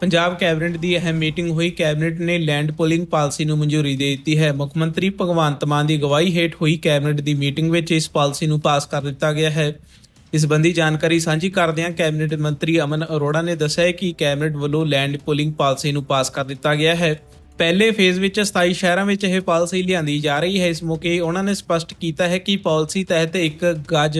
Punjab cabinet ਦੀ ਅਹਿਮ meeting ਹੋਈ। Cabinet ਨੇ ਲੈਂਡ ਪੋਲਿੰਗ ਪਾਲਿਸੀ ਨੂੰ ਮਨਜ਼ੂਰੀ ਦੇ ਦਿੱਤੀ ਹੈ। ਮੁੱਖ ਮੰਤਰੀ ਭਗਵੰਤ ਮਾਨ ਦੀ ਅਗਵਾਈ ਹੇਠ ਹੋਈ ਕੈਬਨਿਟ ਦੀ ਮੀਟਿੰਗ ਵਿੱਚ ਇਸ ਪਾਲਿਸੀ ਨੂੰ ਪਾਸ ਕਰ ਦਿੱਤਾ ਗਿਆ ਹੈ। ਇਸ ਸੰਬੰਧੀ ਜਾਣਕਾਰੀ ਸਾਂਝੀ ਕਰਦਿਆਂ ਕੈਬਨਿਟ ਮੰਤਰੀ ਅਮਨ ਅਰੋੜਾ ਨੇ ਦੱਸਿਆ ਕਿ ਕੈਬਨਿਟ ਵੱਲੋਂ ਲੈਂਡ ਪੋਲਿੰਗ ਪਾਲਿਸੀ ਨੂੰ ਪਾਸ ਕਰ ਦਿੱਤਾ ਗਿਆ ਹੈ। ਪਹਿਲੇ ਫੇਜ਼ ਵਿੱਚ 27 ਸ਼ਹਿਰਾਂ ਵਿੱਚ ਇਹ ਪਾਲਿਸੀ ਲਿਆਂਦੀ ਜਾ ਰਹੀ ਹੈ। ਇਸ ਮੌਕੇ ਉਹਨਾਂ ਨੇ ਸਪਸ਼ਟ ਕੀਤਾ ਹੈ ਕਿ ਪਾਲਿਸੀ ਤਹਿਤ ਇੱਕ ਗਜ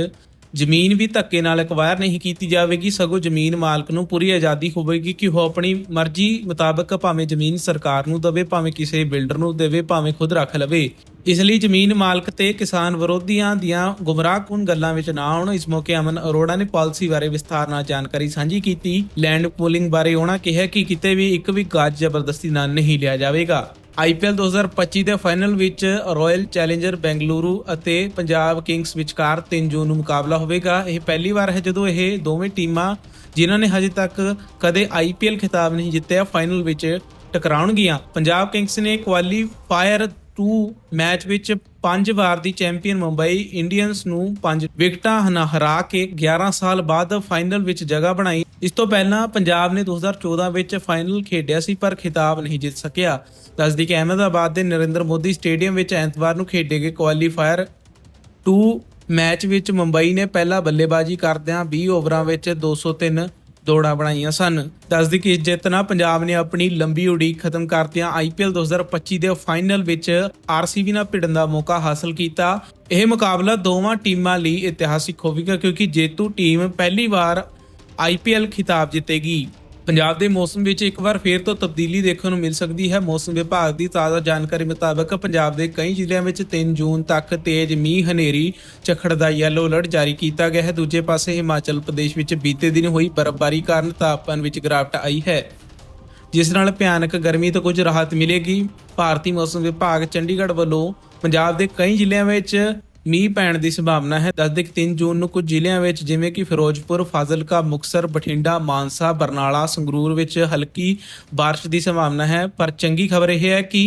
ਜ਼ਮੀਨ ਵੀ ਧੱਕੇ ਨਾਲ ਐਕਵਾਇਰ ਨਹੀਂ ਕੀਤੀ ਜਾਵੇਗੀ, ਸਗੋਂ ਜ਼ਮੀਨ ਮਾਲਕ ਨੂੰ ਪੂਰੀ ਆਜ਼ਾਦੀ ਹੋਵੇਗੀ ਕਿ ਉਹ ਆਪਣੀ ਮਰਜ਼ੀ ਮੁਤਾਬਕ ਭਾਵੇਂ ਜ਼ਮੀਨ ਸਰਕਾਰ ਨੂੰ ਦੇਵੇ, ਭਾਵੇਂ ਕਿਸੇ ਬਿਲਡਰ ਨੂੰ ਦੇਵੇ, ਭਾਵੇਂ ਖੁਦ ਰੱਖ ਲਵੇ। ਇਸ ਲਈ ਜ਼ਮੀਨ ਮਾਲਕ ਤੇ ਕਿਸਾਨ ਵਿਰੋਧੀਆਂ ਦੀਆਂ ਗੁੰਮਰਾਹਕੁਨ ਗੱਲਾਂ ਵਿੱਚ ਨਾ ਆਉਣ। ਇਸ ਮੌਕੇ ਅਮਨ ਅਰੋੜਾ ਨੇ ਪਾਲਿਸੀ ਬਾਰੇ ਵਿਸਥਾਰ ਨਾਲ ਜਾਣਕਾਰੀ ਸਾਂਝੀ ਕੀਤੀ। ਲੈਂਡ ਪੂਲਿੰਗ ਬਾਰੇ ਉਹਨਾਂ ਕਿਹਾ ਕਿ ਕਿਤੇ ਵੀ ਇੱਕ ਵੀ ਕਾਜ ਜ਼ਬਰਦਸਤੀ ਨਾਲ ਨਹੀਂ ਲਿਆ ਜਾਵੇਗਾ। ਆਈਪੀਐਲ 2025 ਦੇ ਫਾਈਨਲ ਵਿੱਚ ਰਾਇਲ ਚੈਲੰਜਰ ਬੈਂਗਲੁਰੂ ਅਤੇ ਪੰਜਾਬ ਕਿੰਗਸ ਵਿਚਕਾਰ 3 ਜੂਨ ਨੂੰ ਮੁਕਾਬਲਾ ਹੋਵੇਗਾ। ਇਹ ਪਹਿਲੀ ਵਾਰ ਹੈ ਜਦੋਂ ਇਹ ਦੋਵੇਂ ਟੀਮਾਂ, ਜਿਨ੍ਹਾਂ ਨੇ ਹਜੇ ਤੱਕ ਕਦੇ ਆਈਪੀਐਲ ਖਿਤਾਬ ਨਹੀਂ ਜਿੱਤਿਆ, ਫਾਈਨਲ ਵਿੱਚ ਟਕਰਾਉਣਗੀਆਂ। ਪੰਜਾਬ ਕਿੰਗਸ ਨੇ ਕੁਆਲੀਫਾਇਰ 2 ਮੈਚ ਵਿੱਚ ਪੰਜ ਵਾਰ ਦੀ ਚੈਂਪੀਅਨ ਮੁੰਬਈ ਇੰਡੀਅਨਸ ਨੂੰ ਪੰਜ ਵਿਕਟਾਂ ਹਨਾ ਹਰਾ ਕੇ 11 ਸਾਲ ਬਾਅਦ ਫਾਈਨਲ ਵਿੱਚ ਜਗ੍ਹਾ ਬਣਾਈ। ਇਸ ਤੋਂ ਪਹਿਲਾਂ ਪੰਜਾਬ ਨੇ 2014 ਵਿੱਚ ਫਾਈਨਲ ਖੇਡਿਆ ਸੀ, ਪਰ ਖਿਤਾਬ ਨਹੀਂ ਜਿੱਤ ਸਕਿਆ। ਦੱਸਦੀ ਕਿ ਅਹਿਮਦਾਬਾਦ ਦੇ ਨਰਿੰਦਰ ਮੋਦੀ ਸਟੇਡੀਅਮ ਵਿੱਚ ਐਤਵਾਰ ਨੂੰ ਖੇਡੇ ਗਏ ਕੁਆਲੀਫਾਇਰ 2 ਮੈਚ ਵਿੱਚ ਮੁੰਬਈ ਨੇ ਪਹਿਲਾ ਬੱਲੇਬਾਜ਼ੀ ਕਰਦਿਆਂ 20 ਓਵਰਾਂ ਵਿੱਚ 203 ਦੌੜਾਂ ਬਣਾਈਆਂ ਸਨ। ਦੱਸਦੀ ਕਿ ਇਸ ਜਿੱਤ ਨਾਲ ਪੰਜਾਬ ਨੇ ਆਪਣੀ ਲੰਬੀ ਉਡੀਕ ਖਤਮ ਕਰਦਿਆਂ ਆਈਪੀਐਲ 2025 ਦੇ ਫਾਈਨਲ ਵਿੱਚ ਆਰਸੀਬੀ ਨਾਲ ਭਿੜਨ ਦਾ ਮੌਕਾ ਹਾਸਲ ਕੀਤਾ। ਇਹ ਮੁਕਾਬਲਾ ਦੋਵਾਂ ਟੀਮਾਂ ਲਈ ਇਤਿਹਾਸਿਕ ਹੋਵੇਗਾ ਕਿਉਂਕਿ ਜੇਤੂ ਟੀਮ ਪਹਿਲੀ ਵਾਰ ਆਈਪੀਐਲ ਖਿਤਾਬ ਜਿੱਤੇਗੀ। ਪੰਜਾਬ ਦੇ ਮੌਸਮ ਵਿੱਚ ਇੱਕ ਵਾਰ ਫੇਰ ਤੋਂ ਤਬਦੀਲੀ ਦੇਖਣ ਨੂੰ ਮਿਲ ਸਕਦੀ ਹੈ। ਮੌਸਮ ਵਿਭਾਗ ਦੀ ਤਾਜ਼ਾ ਜਾਣਕਾਰੀ ਮੁਤਾਬਕ ਪੰਜਾਬ ਦੇ ਕਈ ਜ਼ਿਲ੍ਹਿਆਂ ਵਿੱਚ 3 ਜੂਨ ਤੱਕ ਤੇਜ਼ ਮੀਂਹ, ਹਨੇਰੀ ਝੱਖੜ ਦਾ ਯੈਲੋ ਅਲਰਟ ਜਾਰੀ ਕੀਤਾ ਗਿਆ ਹੈ। ਦੂਜੇ ਪਾਸੇ ਹਿਮਾਚਲ ਪ੍ਰਦੇਸ਼ ਵਿੱਚ ਬੀਤੇ ਦਿਨ ਹੋਈ ਬਰਫ਼ਬਾਰੀ ਕਾਰਨ ਤਾਪਮਾਨ ਵਿੱਚ ਗਿਰਾਵਟ ਆਈ ਹੈ। ਜਿਸ ਨਾਲ ਭਿਆਨਕ ਗਰਮੀ ਤੋਂ ਕੁਝ ਰਾਹਤ ਮਿਲੇਗੀ। ਭਾਰਤੀ ਮੌਸਮ ਵਿਭਾਗ ਚੰਡੀਗੜ੍ਹ ਵੱਲੋਂ ਪੰਜਾਬ ਦੇ ਕਈ ਜ਼ਿਲ੍ਹਿਆਂ ਵਿੱਚ ਮੀਂਹ ਪੈਣ ਦੀ ਸੰਭਾਵਨਾ ਹੈ ਦੱਸਦੇ ਕਿ 3 ਜੂਨ ਨੂੰ ਕੁਝ ਜ਼ਿਲ੍ਹਿਆਂ ਵਿੱਚ ਜਿਵੇਂ ਕਿ ਫਿਰੋਜ਼ਪੁਰ, ਫਾਜ਼ਿਲਕਾ, ਮੁਕਸਰ, ਬਠਿੰਡਾ, ਮਾਨਸਾ, ਬਰਨਾਲਾ, ਸੰਗਰੂਰ ਵਿੱਚ ਹਲਕੀ بارش ਦੀ ਸੰਭਾਵਨਾ ਹੈ ਪਰ ਚੰਗੀ ਖਬਰ ਇਹ ਹੈ ਕਿ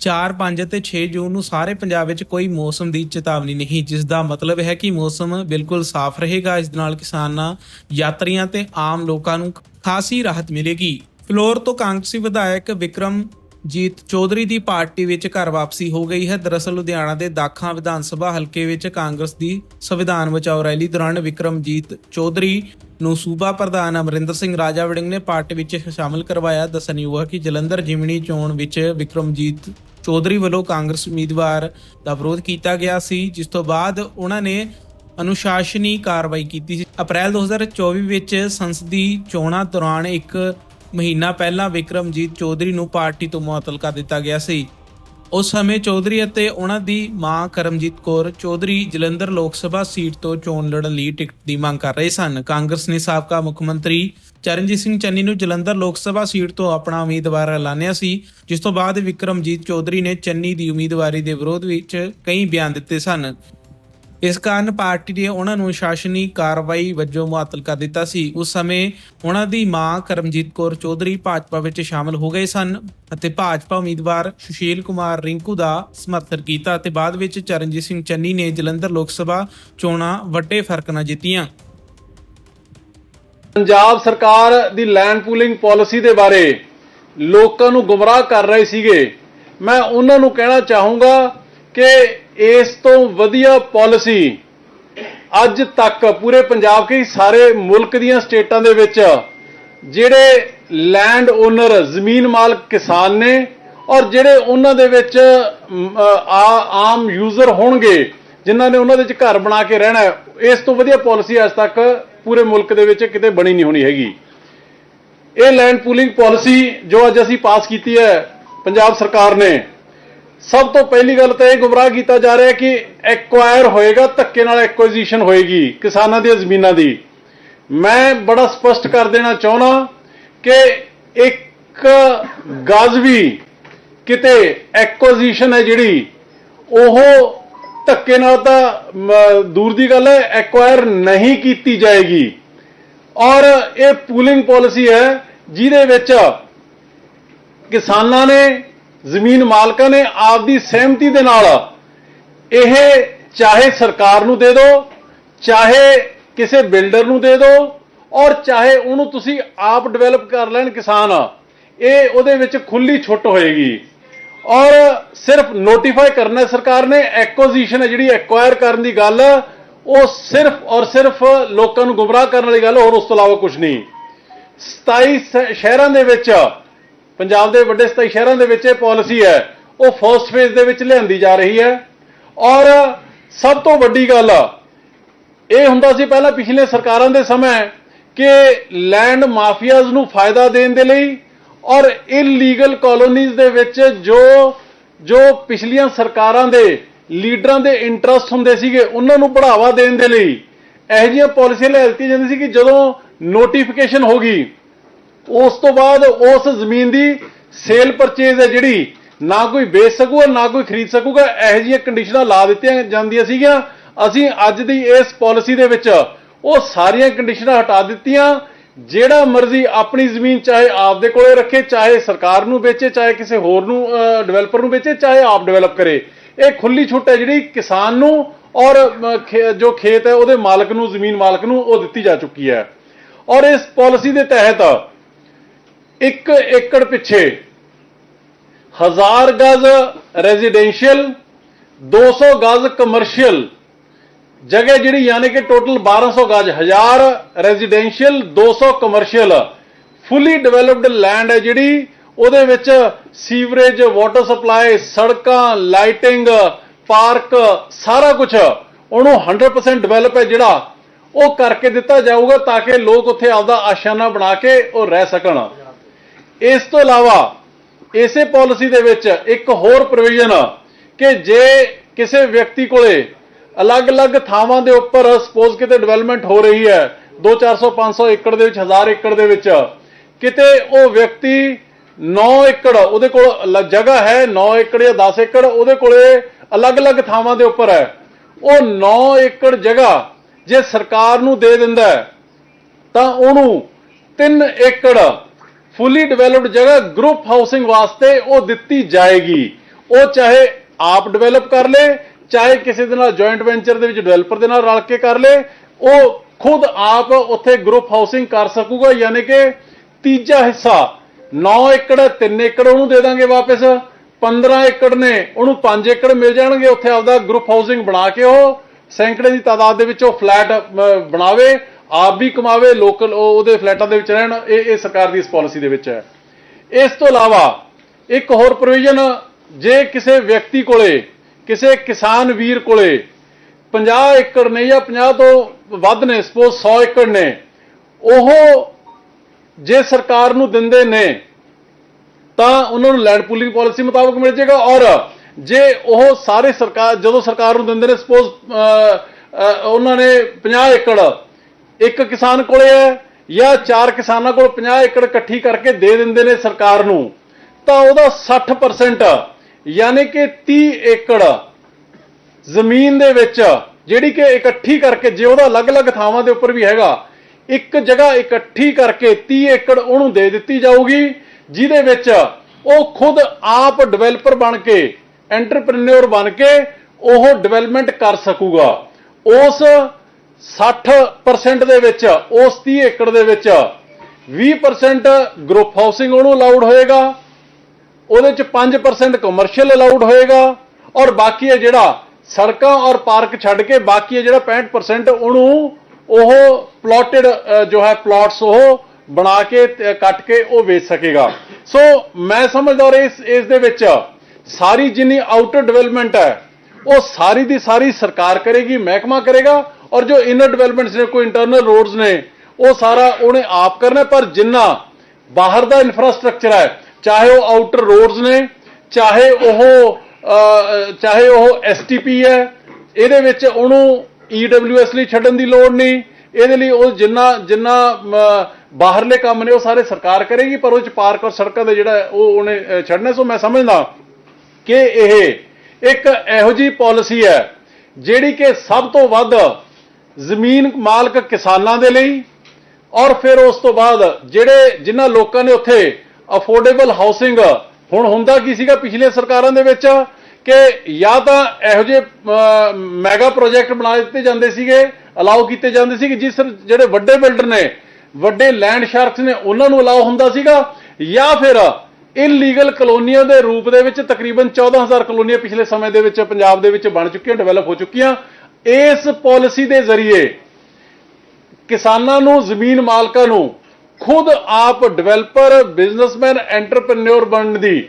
4, 5 ਅਤੇ 6 ਜੂਨ ਨੂੰ ਸਾਰੇ ਪੰਜਾਬ ਵਿੱਚ ਕੋਈ ਮੌਸਮ ਦੀ ਚੇਤਾਵਨੀ ਨਹੀਂ ਜਿਸ ਦਾ ਮਤਲਬ ਹੈ ਕਿ ਮੌਸਮ ਬਿਲਕੁਲ ਸਾਫ਼ ਰਹੇਗਾ ਇਸ ਦੇ ਨਾਲ ਕਿਸਾਨਾਂ ਯਾਤਰੀਆਂ ਤੇ ਆਮ ਲੋਕਾਂ ਨੂੰ ਖਾਸੀ ਰਾਹਤ ਮਿਲੇਗੀ ਫਲੋਰ ਤੋਂ ਕਾਂਗਰਸੀ ਵਿਧਾਇਕ ਵਿਕਰਮ ਜੀਤ ਚੌਧਰੀ ਦੀ ਪਾਰਟੀ ਵਿੱਚ ਘਰ ਵਾਪਸੀ ਹੋ ਗਈ ਹੈ। ਦਰਅਸਲ ਲੁਧਿਆਣਾ ਦੇ ਦਾਖਾਂ ਵਿਧਾਨ ਸਭਾ ਹਲਕੇ ਵਿੱਚ ਕਾਂਗਰਸ ਦੀ ਸੰਵਿਧਾਨ ਬਚਾਓ ਰੈਲੀ ਦੌਰਾਨ ਵਿਕਰਮਜੀਤ ਚੌਧਰੀ ਨੂੰ ਸੂਬਾ ਪ੍ਰਧਾਨ ਅਮਰਿੰਦਰ ਸਿੰਘ ਰਾਜਾ ਵੜਿੰਗ ਨੇ ਪਾਰਟੀ ਵਿੱਚ ਸ਼ਾਮਲ ਕਰਵਾਇਆ। ਦੱਸਣਯੋਗ ਹੈ ਕਿ ਜਲੰਧਰ ਜਿਮਣੀ ਚੋਣ ਵਿੱਚ ਵਿਕਰਮਜੀਤ ਚੌਧਰੀ ਵੱਲੋਂ ਕਾਂਗਰਸ ਉਮੀਦਵਾਰ ਦਾ ਵਿਰੋਧ ਕੀਤਾ ਗਿਆ ਸੀ, ਜਿਸ ਤੋਂ ਬਾਅਦ ਉਹਨਾਂ ਨੇ ਅਨੁਸ਼ਾਸਨੀ ਕਾਰਵਾਈ ਕੀਤੀ ਸੀ। ਅਪ੍ਰੈਲ 2024 ਵਿੱਚ ਸੰਸਦੀ ਚੋਣਾਂ ਦੌਰਾਨ ਇੱਕ ਮਹੀਨਾ ਪਹਿਲਾਂ ਵਿਕਰਮਜੀਤ ਚੌਧਰੀ ਨੂੰ ਪਾਰਟੀ ਤੋਂ ਮੁਅੱਤਲ ਕਰ ਦਿੱਤਾ ਗਿਆ ਸੀ। ਉਸ ਸਮੇਂ ਚੌਧਰੀ ਅਤੇ ਉਹਨਾਂ ਦੀ ਮਾਂ ਕਰਮਜੀਤ ਕੌਰ ਚੌਧਰੀ ਜਲੰਧਰ ਲੋਕ ਸਭਾ ਸੀਟ ਤੋਂ ਚੋਣ ਲੜਨ ਲਈ ਟਿਕਟ ਦੀ ਮੰਗ ਕਰ ਰਹੇ ਸਨ। ਕਾਂਗਰਸ ਨੇ ਸਾਬਕਾ ਮੁੱਖ ਮੰਤਰੀ ਚਰਨਜੀਤ ਸਿੰਘ ਚੰਨੀ ਨੂੰ ਜਲੰਧਰ ਲੋਕ ਸਭਾ ਸੀਟ ਤੋਂ ਆਪਣਾ ਉਮੀਦਵਾਰ ਐਲਾਨਿਆ ਸੀ, ਜਿਸ ਤੋਂ ਬਾਅਦ ਵਿਕਰਮਜੀਤ ਚੌਧਰੀ ਨੇ ਚੰਨੀ ਦੀ ਉਮੀਦਵਾਰੀ ਦੇ ਵਿਰੋਧ ਵਿੱਚ ਕਈ ਬਿਆਨ ਦਿੱਤੇ ਸਨ। ਇਸ ਕਾਰਨ ਪਾਰਟੀ ਨੇ ਉਹਨਾਂ ਨੂੰ ਸ਼ਾਸਨੀ ਕਾਰਵਾਈ ਵਜੋਂ ਮੁਅੱਤਲ ਕਰ ਦਿੱਤਾ ਸੀ। ਉਸ ਸਮੇਂ ਉਹਨਾਂ ਦੀ ਮਾਂ ਕਰਮਜੀਤ ਕੌਰ ਚੌਧਰੀ ਭਾਜਪਾ ਵਿੱਚ ਸ਼ਾਮਲ ਹੋ ਗਏ ਸਨ ਅਤੇ ਭਾਜਪਾ ਉਮੀਦਵਾਰ ਸੁਸ਼ੀਲ ਕੁਮਾਰ ਰਿੰਕੂ ਦਾ ਸਮਰਥਨ ਕੀਤਾ ਅਤੇ ਬਾਅਦ ਵਿੱਚ ਚਰਨਜੀਤ ਸਿੰਘ ਚੰਨੀ ਨੇ ਜਲੰਧਰ ਲੋਕ ਸਭਾ ਚੋਣਾਂ ਵੱਡੇ ਫ਼ਰਕ ਨਾਲ ਜਿੱਤੀਆਂ। ਪੰਜਾਬ ਸਰਕਾਰ ਦੀ ਲੈਂਡ ਪੂਲਿੰਗ ਪਾਲਿਸੀ ਦੇ ਬਾਰੇ ਲੋਕਾਂ ਨੂੰ ਗੁੰਮਰਾਹ ਕਰ ਰਹੇ ਸੀਗੇ। ਮੈਂ ਉਹਨਾਂ ਨੂੰ ਕਹਿਣਾ ਚਾਹੂੰਗਾ ਕਿ ਇਸ ਤੋਂ ਵਧੀਆ ਪਾਲਿਸੀ ਅੱਜ ਤੱਕ ਪੂਰੇ ਪੰਜਾਬ ਕੇ ਸਾਰੇ ਮੁਲਕ ਦੀਆਂ ਸਟੇਟਾਂ ਦੇ ਵਿੱਚ ਜਿਹੜੇ ਲੈਂਡ ਓਨਰ ਜ਼ਮੀਨ ਮਾਲਕ ਕਿਸਾਨ ਨੇ ਔਰ ਜਿਹੜੇ ਉਹਨਾਂ ਦੇ ਵਿੱਚ ਆਮ ਯੂਜ਼ਰ ਹੋਣਗੇ, ਜਿਨ੍ਹਾਂ ਨੇ ਉਹਨਾਂ ਦੇ ਵਿੱਚ ਘਰ ਬਣਾ ਕੇ ਰਹਿਣਾ ਇਸ ਤੋਂ ਵਧੀਆ ਪਾਲਿਸੀ ਅੱਜ ਤੱਕ ਪੂਰੇ ਮੁਲਕ ਦੇ ਵਿੱਚ ਕਿਤੇ ਬਣੀ ਨਹੀਂ ਹੋਣੀ ਹੈਗੀ। ਇਹ ਲੈਂਡ ਪੂਲਿੰਗ ਪਾਲਿਸੀ ਜੋ ਅੱਜ ਅਸੀਂ ਪਾਸ ਕੀਤੀ ਹੈ, ਪੰਜਾਬ ਸਰਕਾਰ ਨੇ ਸਭ ਤੋਂ ਪਹਿਲੀ ਗੱਲ ਤਾਂ ਇਹ ਗੁੰਮਰਾਹ ਕੀਤਾ ਜਾ ਰਿਹਾ ਕਿ ਐਕਵਾਇਰ ਹੋਏਗਾ, ਧੱਕੇ ਨਾਲ ਐਕੁਜੀਸ਼ਨ ਹੋਏਗੀ ਕਿਸਾਨਾਂ ਦੀਆਂ ਜ਼ਮੀਨਾਂ ਦੀ। ਮੈਂ ਬੜਾ ਸਪਸ਼ਟ ਕਰ ਦੇਣਾ ਚਾਹੁੰਦਾ ਕਿ ਇੱਕ ਗਜ਼ ਵੀ ਕਿਤੇ ਐਕੁਜੀਸ਼ਨ ਹੈ ਜਿਹੜੀ, ਉਹ ਧੱਕੇ ਨਾਲ ਤਾਂ ਦੂਰ ਦੀ ਗੱਲ ਹੈ ਐਕਵਾਇਰ ਨਹੀਂ ਕੀਤੀ ਜਾਏਗੀ। ਔਰ ਇਹ ਪੂਲਿੰਗ ਪਾਲਿਸੀ ਹੈ, ਜਿਹਦੇ ਵਿੱਚ ਕਿਸਾਨਾਂ ਨੇ ਜ਼ਮੀਨ ਮਾਲਕਾਂ ਨੇ ਆਪਦੀ ਸਹਿਮਤੀ ਦੇ ਨਾਲ ਇਹ ਚਾਹੇ ਸਰਕਾਰ ਨੂੰ ਦੇ ਦਿਓ ਚਾਹੇ ਕਿਸੇ ਬਿਲਡਰ ਨੂੰ ਦੇ ਦਿਓ ਔਰ ਚਾਹੇ ਉਹਨੂੰ ਤੁਸੀਂ ਆਪ ਡਿਵੈਲਪ ਕਰ ਲੈਣ ਕਿਸਾਨ, ਇਹ ਉਹਦੇ ਵਿੱਚ ਖੁੱਲੀ ਛੁੱਟ ਹੋਏਗੀ। ਔਰ ਸਿਰਫ ਨੋਟੀਫਾਈ ਕਰਨਾ ਸਰਕਾਰ ਨੇ ਐਕੁਜੀਸ਼ਨ ਹੈ ਜਿਹੜੀ ਐਕਵਾਇਰ ਕਰਨ ਦੀ ਗੱਲ, ਉਹ ਸਿਰਫ ਔਰ ਸਿਰਫ ਲੋਕਾਂ ਨੂੰ ਗੁੰਮਰਾਹ ਕਰਨ ਵਾਲੀ ਗੱਲ, ਹੋਰ ਉਸ ਤੋਂ ਇਲਾਵਾ ਕੁਝ ਨਹੀਂ। 27 ਸ- ਸ਼ਹਿਰਾਂ ਦੇ ਵਿੱਚ ਪੰਜਾਬ ਦੇ ਵੱਡੇ 27 ਸ਼ਹਿਰਾਂ ਦੇ ਵਿੱਚ ਇਹ ਪਾਲਿਸੀ ਹੈ, ਉਹ ਫਰਸਟ ਫੇਜ਼ ਦੇ ਵਿੱਚ ਲਿਆਂਦੀ ਜਾ ਰਹੀ ਹੈ। ਔਰ ਸਭ ਤੋਂ ਵੱਡੀ ਗੱਲ ਇਹ ਹੁੰਦਾ ਸੀ ਪਹਿਲਾਂ ਪਿਛਲੇ ਸਰਕਾਰਾਂ ਦੇ ਸਮੇਂ ਕਿ ਲੈਂਡ ਮਾਫੀਆਜ਼ ਨੂੰ ਫਾਇਦਾ ਦੇਣ ਦੇ ਲਈ ਔਰ ਇਲੀਗਲ ਕਾਲੋਨੀਜ਼ ਦੇ ਵਿੱਚ ਜੋ ਜੋ ਪਿਛਲੀਆਂ ਸਰਕਾਰਾਂ ਦੇ ਲੀਡਰਾਂ ਦੇ ਇੰਟਰਸਟ ਹੁੰਦੇ ਸੀਗੇ, ਉਹਨਾਂ ਨੂੰ ਬੜਾਵਾ ਦੇਣ ਦੇ ਲਈ ਇਹੋ ਜਿਹੀਆਂ ਪਾਲਿਸੀਆਂ ਲੈ ਦਿੱਤੀਆਂ ਜਾਂਦੀਆਂ ਸੀ ਕਿ ਜਦੋਂ ਨੋਟੀਫਿਕੇਸ਼ਨ ਹੋ ਗਈ ਉਸ ਤੋਂ ਬਾਅਦ ਉਸ ਜ਼ਮੀਨ ਦੀ ਸੇਲ ਪਰਚੇਜ਼ ਹੈ ਜਿਹੜੀ, ਨਾ ਕੋਈ ਵੇਚ ਸਕੂਗਾ, ਨਾ ਕੋਈ ਖਰੀਦ ਸਕੂਗਾ, ਇਹੋ ਜਿਹੀਆਂ ਕੰਡੀਸ਼ਨਾਂ ਲਾ ਦਿੱਤੀਆਂ ਜਾਂਦੀਆਂ ਸੀਗੀਆਂ। ਅਸੀਂ ਅੱਜ ਦੀ ਇਸ ਪਾਲਿਸੀ ਦੇ ਵਿੱਚ ਉਹ ਸਾਰੀਆਂ ਕੰਡੀਸ਼ਨਾਂ ਹਟਾ ਦਿੱਤੀਆਂ। ਜਿਹੜਾ ਮਰਜ਼ੀ ਆਪਣੀ ਜ਼ਮੀਨ ਚਾਹੇ ਆਪਦੇ ਕੋਲੇ ਰੱਖੇ, ਚਾਹੇ ਸਰਕਾਰ ਨੂੰ ਵੇਚੇ, ਚਾਹੇ ਕਿਸੇ ਹੋਰ ਨੂੰ ਡਿਵੈਲਪਰ ਨੂੰ ਵੇਚੇ, ਚਾਹੇ ਆਪ ਡਿਵੈਲਪ ਕਰੇ। ਇਹ ਖੁੱਲੀ ਛੁੱਟ ਹੈ ਜਿਹੜੀ ਕਿਸਾਨ ਨੂੰ ਔਰ ਖੇ- ਜੋ ਖੇਤ ਹੈ, ਉਹਦੇ ਮਾਲਕ ਨੂੰ, ਜ਼ਮੀਨ ਮਾਲਕ ਨੂੰ ਉਹ ਦਿੱਤੀ ਜਾ ਚੁੱਕੀ ਹੈ। ਔਰ ਇਸ ਪਾਲਿਸੀ ਦੇ ਤਹਿਤ ਇੱਕ ਏਕੜ ਪਿੱਛੇ ਹਜ਼ਾਰ ਗਜ਼ ਰੈਜ਼ੀਡੈਂਸ਼ੀਅਲ 200 ਗਜ਼ ਕਮਰਸ਼ੀਅਲ ਜਗ੍ਹਾ ਜਿਹੜੀ ਯਾਨੀ ਕਿ ਟੋਟਲ 1200 ਗਜ਼ 1000 residential 200 commercial fully developed land ਹੈ ਜਿਹੜੀ, ਉਹਦੇ ਵਿੱਚ ਸੀਵਰੇਜ ਵਾਟਰ ਸਪਲਾਈ ਸੜਕਾਂ ਲਾਈਟਿੰਗ ਪਾਰਕ ਸਾਰਾ ਕੁਝ ਉਹਨੂੰ 100% ਡਿਵੈਲਪ ਹੈ ਜਿਹੜਾ, ਉਹ ਕਰਕੇ ਦਿੱਤਾ ਜਾਊਗਾ ਤਾਂ ਕਿ ਲੋਕ ਉੱਥੇ ਆਪਦਾ ਆਸ਼ਾਨਾ ਬਣਾ ਕੇ ਉਹ ਰਹਿ ਸਕਣ। ਇਸ ਤੋਂ ਇਲਾਵਾ ਇਸੇ ਪਾਲਿਸੀ ਦੇ ਵਿੱਚ ਇੱਕ ਹੋਰ ਪ੍ਰੋਵੀਜ਼ਨ ਕਿ ਜੇ ਕਿਸੇ ਵਿਅਕਤੀ ਕੋਲੇ ਅਲੱਗ-ਅਲੱਗ ਥਾਵਾਂ ਦੇ ਉੱਪਰ ਸਪੋਜ਼ ਕਿਤੇ ਡਿਵੈਲਪਮੈਂਟ ਹੋ ਰਹੀ ਹੈ 2 400 500 ਏਕੜ ਦੇ ਵਿੱਚ 1000 ਏਕੜ ਦੇ ਵਿੱਚ, ਕਿਤੇ ਉਹ ਵਿਅਕਤੀ 9 ਏਕੜ, ਉਹਦੇ ਕੋਲ ਜਗ੍ਹਾ ਹੈ 9 ਏਕੜ ਜਾਂ 10 ਏਕੜ, ਉਹਦੇ ਕੋਲੇ ਅਲੱਗ-ਅਲੱਗ ਥਾਵਾਂ ਦੇ ਉੱਪਰ ਹੈ, ਉਹ 9 ਏਕੜ ਜਗ੍ਹਾ ਜੇ ਸਰਕਾਰ ਨੂੰ ਦੇ ਦਿੰਦਾ ਤਾਂ ਉਹਨੂੰ 3 ਏਕੜ ਫੁੱਲੀ ਡਿਵੈਲਪਡ ਜਗ੍ਹਾ ਗਰੁੱਪ ਹਾਊਸਿੰਗ ਵਾਸਤੇ ਉਹ ਦਿੱਤੀ ਜਾਏਗੀ। ਉਹ ਚਾਹੇ ਆਪ ਡਿਵੈਲਪ ਕਰ ਲੇ, ਚਾਹੇ ਕਿਸੇ ਦੇ ਨਾਲ ਜੁਆਇੰਟ ਵੈਂਚਰ ਦੇ ਵਿੱਚ ਡਿਵੈਲਪਰ ਦੇ ਨਾਲ ਰਲ ਕੇ ਕਰ ਲੇ, ਉਹ ਖੁਦ ਆਪ ਉੱਥੇ ਗਰੁੱਪ ਹਾਊਸਿੰਗ ਕਰ ਸਕੂਗਾ, ਯਾਨੀ ਕਿ ਤੀਜਾ ਹਿੱਸਾ। 9 ਏਕੜ 3 ਏਕੜ ਉਹਨੂੰ ਦੇ ਦਾਂਗੇ ਵਾਪਸ। 15 ਏਕੜ ਨੇ, ਉਹਨੂੰ 5 ਏਕੜ ਮਿਲ ਜਾਣਗੇ, ਉੱਥੇ ਆਪਦਾ ਗਰੁੱਪ ਹਾਊਸਿੰਗ ਬਣਾ ਕੇ ਉਹ ਸੈਂਕੜੇ ਦੀ ਤਾਦਾਦ ਦੇ ਵਿੱਚ ਉਹ ਫਲੈਟ ਬਣਾਵੇ। ਆਪ ਵੀ ਕਮਾਵੇ, ਲੋਕਲ ਉਹਦੇ ਫਲੈਟਾਂ ਦੇ ਵਿੱਚ ਰਹਿਣ, ਇਹ ਇਹ ਸਰਕਾਰ ਦੀ ਇਸ ਪਾਲਿਸੀ ਦੇ ਵਿੱਚ ਹੈ। ਇਸ ਤੋਂ ਇਲਾਵਾ ਇੱਕ ਹੋਰ ਪ੍ਰੋਵੀਜ਼ਨ, ਜੇ ਕਿਸੇ ਵਿਅਕਤੀ ਕੋਲੇ, ਕਿਸੇ ਕਿਸਾਨ ਵੀਰ ਕੋਲੇ 50 ਏਕੜ ਨੇ ਜਾਂ 50 ਤੋਂ ਵੱਧ ਨੇ, ਸਪੋਜ਼ 100 ਏਕੜ ਨੇ, ਉਹ ਜੇ ਸਰਕਾਰ ਨੂੰ ਦਿੰਦੇ ਨੇ, ਤਾਂ ਉਹਨਾਂ ਨੂੰ ਲੈਂਡ ਪੂਲਿੰਗ ਪਾਲਿਸੀ ਮੁਤਾਬਕ ਮਿਲ ਜਾਏਗਾ ਔਰ ਜੇ ਉਹ ਸਾਰੇ ਸਰਕਾਰ, ਜਦੋਂ ਸਰਕਾਰ ਨੂੰ ਦਿੰਦੇ ਨੇ, ਸਪੋਜ਼ ਉਹਨਾਂ ਨੇ 50 ਏਕੜ ਇੱਕ ਕਿਸਾਨ ਕੋਲੇ ਹੈ ਜਾਂ ਚਾਰ ਕਿਸਾਨਾਂ ਕੋਲ 50 ਏਕੜ ਇਕੱਠੀ ਕਰਕੇ ਦੇ ਦਿੰਦੇ ਨੇ ਸਰਕਾਰ ਨੂੰ, ਤਾਂ ਉਹਦਾ 60% ਯਾਨੀ ਕਿ 30 ਏਕੜ ਜ਼ਮੀਨ ਦੇ ਵਿੱਚ ਜਿਹੜੀ ਕਿ ਇਕੱਠੀ ਕਰਕੇ, ਜੇ ਉਹਦਾ ਅਲੱਗ-ਅਲੱਗ ਥਾਵਾਂ ਦੇ ਉੱਪਰ ਵੀ ਹੈਗਾ, ਇੱਕ ਜਗ੍ਹਾ ਇਕੱਠੀ ਕਰਕੇ 30 ਏਕੜ ਉਹਨੂੰ ਦੇ ਦਿੱਤੀ ਜਾਊਗੀ, ਜਿਹਦੇ ਵਿੱਚ ਉਹ ਖੁਦ ਆਪ ਡਿਵੈਲਪਰ ਬਣ ਕੇ, ਐਂਟਰਪ੍ਰੀਨਿਓਰ ਬਣ ਕੇ ਉਹ ਡਿਵੈਲਪਮੈਂਟ ਕਰ ਸਕੂਗਾ। ਉਸ 60% ਦੇ ਵਿੱਚ, ਉਸ 30 ਏਕੜ ਦੇ ਵਿੱਚ 20% ਗਰੁੱਪ ਹਾਊਸਿੰਗ ਉਹਨੂੰ ਅਲਾਉਡ ਹੋਏਗਾ, ਉਹਦੇ ਚ 5% ਕਮਰਸ਼ੀਅਲ ਅਲਾਉਡ ਹੋਏਗਾ, ਔਰ ਬਾਕੀ ਹੈ ਜਿਹੜਾ ਸੜਕਾਂ ਔਰ ਪਾਰਕ ਛੱਡ ਕੇ ਬਾਕੀ ਹੈ ਜਿਹੜਾ 65% ਉਹਨੂੰ ਉਹ ਪਲਾਟਡ ਜੋ ਹੈ ਪਲਾਟਸ ਉਹ ਬਣਾ ਕੇ ਕੱਟ ਕੇ ਉਹ ਵੇਚ ਸਕੇਗਾ। ਸੋ ਮੈਂ ਸਮਝਦਾ ਔਰ ਇਸ ਇਸ ਦੇ ਵਿੱਚ ਸਾਰੀ ਜਿੰਨੀ ਆਊਟਰ ਡਿਵੈਲਪਮੈਂਟ ਹੈ, ਉਹ ਸਾਰੀ ਦੀ ਸਾਰੀ ਸਰਕਾਰ ਕਰੇਗੀ, ਮਹਿਕਮਾ ਕਰੇਗਾ ਔਰ ਜੋ ਇਨਰ ਡਿਵੈਲਪਮੈਂਟਸ ਨੇ, ਕੋਈ ਇੰਟਰਨਲ ਰੋਡਸ ਨੇ, ਉਹ ਸਾਰਾ ਉਹਨੇ ਆਪ ਕਰਨਾ ਪਰ ਜਿੰਨਾ ਬਾਹਰ ਦਾ ਇਨਫਰਾਸਟ੍ਰਕਚਰ ਹੈ, ਚਾਹੇ ਉਹ ਆਊਟਰ ਰੋਡਸ ਨੇ, ਚਾਹੇ ਉਹ ਚਾਹੇ ਉਹ ਐਸਟੀਪੀ ਹੈ, ਇਹਦੇ ਵਿੱਚ ਉਹਨੂੰ ਈਡਬਲਯੂਐਸ ਲਈ ਛੱਡਣ ਦੀ ਲੋੜ ਨਹੀਂ। ਇਹਦੇ ਲਈ ਉਹ ਜਿੰਨਾ ਜਿੰਨਾ ਬਾਹਰਲੇ ਕੰਮ ਨੇ, ਉਹ ਸਾਰੇ ਸਰਕਾਰ ਕਰੇਗੀ, ਪਰ ਉਹ ਚ ਪਾਰਕ ਔਰ ਸੜਕਾਂ ਦੇ ਜਿਹੜਾ ਉਹ ਉਹਨੇ ਛੱਡਣਾ, ਸੋ ਮੈਂ ਸਮਝਦਾ ਕਿ ਇਹ ਇੱਕ ਇਹੋ ਜੀ ਪਾਲਿਸੀ ਹੈ, ਜਿਹੜੀ ਕਿ ਸਭ ਤੋਂ ਵੱਧ ਜ਼ਮੀਨ ਮਾਲਕ ਕਿਸਾਨਾਂ ਦੇ ਲਈ ਔਰ ਫਿਰ ਉਸ ਤੋਂ ਬਾਅਦ ਜਿਹੜੇ ਜਿਨ੍ਹਾਂ ਲੋਕਾਂ ਨੇ ਉੱਥੇ ਅਫੋਰਡੇਬਲ ਹਾਊਸਿੰਗ ਹੁਣ ਹੁੰਦਾ ਕੀ ਸੀਗਾ ਪਿਛਲੇ ਸਰਕਾਰਾਂ ਦੇ ਵਿੱਚ ਕਿ ਜਾਂ ਤਾਂ ਇਹੋ ਜਿਹੇ ਮੈਗਾ ਪ੍ਰੋਜੈਕਟ ਬਣਾ ਦਿੱਤੇ ਜਾਂਦੇ ਸੀਗੇ ਅਲਾਉ ਕੀਤੇ ਜਾਂਦੇ ਸੀ ਕਿ ਜਿਸ ਜਿਹੜੇ ਵੱਡੇ ਬਿਲਡਰ ਨੇ, ਵੱਡੇ ਲੈਂਡ ਸ਼ਾਰਕਸ ਨੇ, ਉਹਨਾਂ ਨੂੰ ਅਲਾਉ ਹੁੰਦਾ ਸੀਗਾ, ਜਾਂ ਫਿਰ ਇਲੀਗਲ ਕਲੋਨੀਆਂ ਦੇ ਰੂਪ ਦੇ ਵਿੱਚ ਤਕਰੀਬਨ 14000 ਕਲੋਨੀਆਂ ਪਿਛਲੇ ਸਮੇਂ ਦੇ ਵਿੱਚ ਪੰਜਾਬ ਦੇ ਵਿੱਚ ਬਣ ਚੁੱਕੀਆਂ ਡਿਵੈਲਪ ਹੋ ਚੁੱਕੀਆਂ ਇਸ ਪਾਲਿਸੀ ਦੇ ਜ਼ਰੀਏ ਕਿਸਾਨਾਂ ਨੂੰ, ਜ਼ਮੀਨ ਮਾਲਕਾਂ ਨੂੰ, ਖੁਦ ਆਪ ਡਿਵੈਲਪਰ ਬਿਜ਼ਨਸਮੈਨ ਐਂਟਰਪ੍ਰੈਨਿਓਰ ਬਣਨ ਦੀ